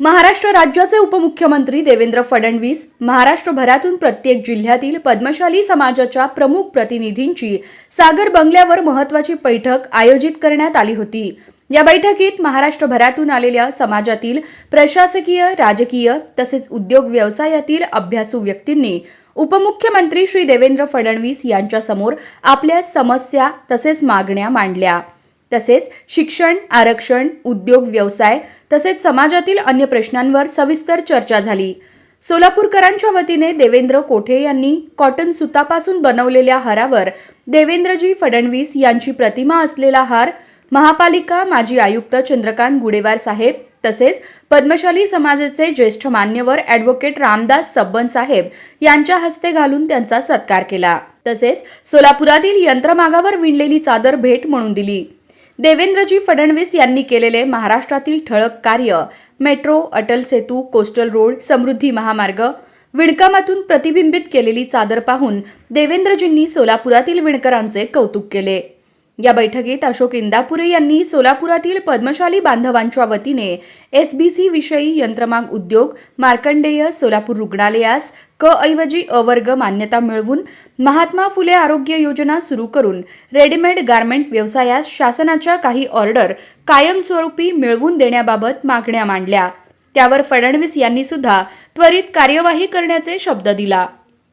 महाराष्ट्र राज्याचे उपमुख्यमंत्री देवेंद्र फडणवीस महाराष्ट्रभरातून प्रत्येक जिल्ह्यातील पद्मशाली समाजाच्या प्रमुख प्रतिनिधींची सागर बंगल्यावर महत्वाची बैठक आयोजित करण्यात आली होती. या बैठकीत महाराष्ट्रभरातून आलेल्या समाजातील प्रशासकीय राजकीय तसेच उद्योग व्यवसायातील अभ्यासू व्यक्तींनी उपमुख्यमंत्री श्री देवेंद्र फडणवीस यांच्यासमोर आपल्या समस्या तसेच मागण्या मांडल्या. तसेच शिक्षण आरक्षण उद्योग व्यवसाय तसेच समाजातील अन्य प्रश्नांवर सविस्तर चर्चा झाली. सोलापूरकरांच्या वतीने देवेंद्र कोठे यांनी कॉटन सुतापासून बनवलेल्या हारावर देवेंद्रजी फडणवीस यांची प्रतिमा असलेला हार महापालिका माजी आयुक्त चंद्रकांत गुडेवार साहेब तसेच पद्मशाली समाजाचे ज्येष्ठ मान्यवर ॲडव्होकेट रामदास सब्बन साहेब यांच्या हस्ते घालून त्यांचा सत्कार केला. तसेच सोलापुरातील यंत्रमागावर विणलेली चादर भेट म्हणून दिली. देवेंद्रजी फडणवीस यांनी केलेले महाराष्ट्रातील ठळक कार्य metro Atal Setu coastal road Samruddhi Mahamarg विणकामातून प्रतिबिंबित केलेली चादर पाहून देवेंद्रजींनी सोलापुरातील विणकरांचे कौतुक केले. या बैठकीत अशोक इंदापुरे यांनी सोलापुरातील पद्मशाली बांधवांच्या वतीने एस बी सी विषयी यंत्रमाग उद्योग मार्कंडेय सोलापूर रुग्णालयास क ऐवजी अवर्ग मान्यता मिळवून महात्मा फुले आरोग्य योजना सुरू करून रेडीमेड गारमेंट व्यवसायास शासनाच्या काही ऑर्डर कायमस्वरूपी मिळवून देण्याबाबत मागण्या मांडल्या. त्यावर फडणवीस यांनी सुद्धा त्वरित कार्यवाही करण्याचे शब्द दिला.